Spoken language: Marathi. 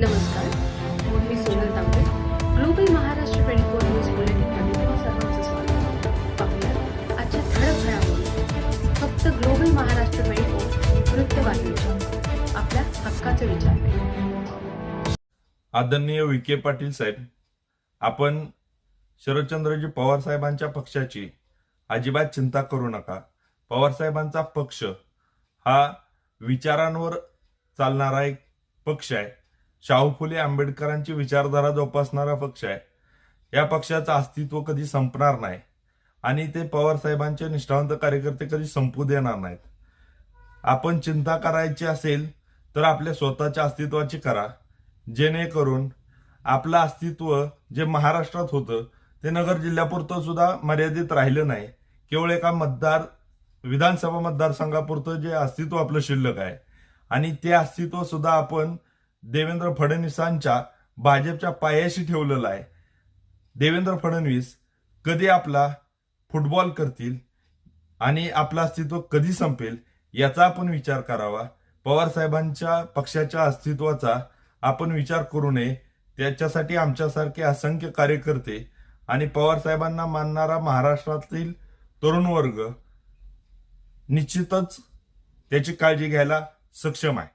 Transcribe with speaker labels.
Speaker 1: नमस्कार मी Sonal Tambe global Maharashtra twenty four news बुलेटिनमध्ये तुम्हा सर्वांचं स्वागत. पाहूया आजच्या ठळक घडामोडी. फक्त ग्लोबल महाराष्ट्र ट्वेंटी फोर वृत्तवाहिनीच्या आपल्या हक्काचा विचार
Speaker 2: आदरणीय विखे पाटील साहेब आपण शरदचंद्रजी पवार साहेबांच्या पक्षाची अजिबात चिंता करू नका. पवार साहेबांचा पक्ष हा विचारांवर चालणारा एक पक्ष आहे. शाहू फुले आंबेडकरांची विचारधारा जोपासणारा पक्ष आहे. या पक्षाचं अस्तित्व कधी संपणार नाही आणि ते पवार साहेबांचे निष्ठावंत कार्यकर्ते कधी संपू देणार नाहीत. आपण चिंता करायची असेल तर आपल्या स्वतःच्या अस्तित्वाची करा. जेणेकरून आपलं अस्तित्व जे महाराष्ट्रात होतं ते नगर जिल्ह्यापुरतं सुद्धा मर्यादित राहिलं नाही. केवळ एका मतदार विधानसभा मतदारसंघापुरतं जे अस्तित्व आपलं शिल्लक आहे. आणि ते अस्तित्व सुद्धा आपण देवेंद्र फडणवीसांच्या भाजपच्या पायाशी ठेवलेलं आहे. देवेंद्र फडणवीस कधी आपला फुटबॉल करतील आणि आपलं अस्तित्व कधी संपेल याचा आपण विचार करावा. पवार साहेबांच्या पक्षाच्या अस्तित्वाचा आपण विचार करू नये. त्याच्यासाठी आमच्यासारखे असंख्य कार्यकर्ते आणि पवार साहेबांना मानणारा महाराष्ट्रातील तरुण वर्ग निश्चितच त्याची काळजी घ्यायला सक्षम आहे.